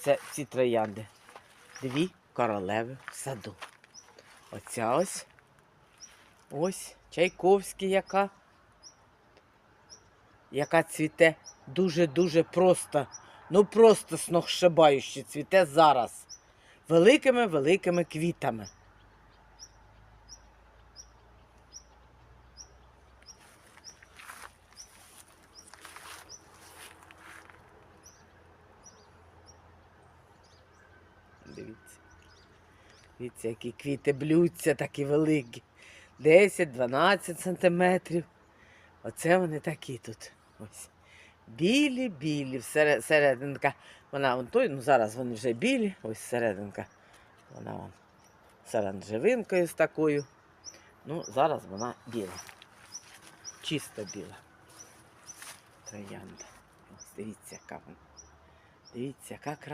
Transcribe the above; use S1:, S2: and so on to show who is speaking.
S1: Це ці троянди. Дві королеви в саду. Оця ось. Ось Чайковський, яка. Яка цвіте дуже-дуже просто. Ну просто сногсшибающе цвіте зараз. Великими-великими квітами. Дивіться. Дивіться, які квіти блються, такі великі. 10-12 сантиметрів. Оце вони такі тут. Ось. Білі, білі. Серединка. Вона вон той, ну зараз вони вже білі. Ось серединка. Вона вон з оранжевинкою з такою. Ну, зараз вона біла. Чисто біла. Троянда. Ось дивіться, яка вона. Дивіться, яка краса.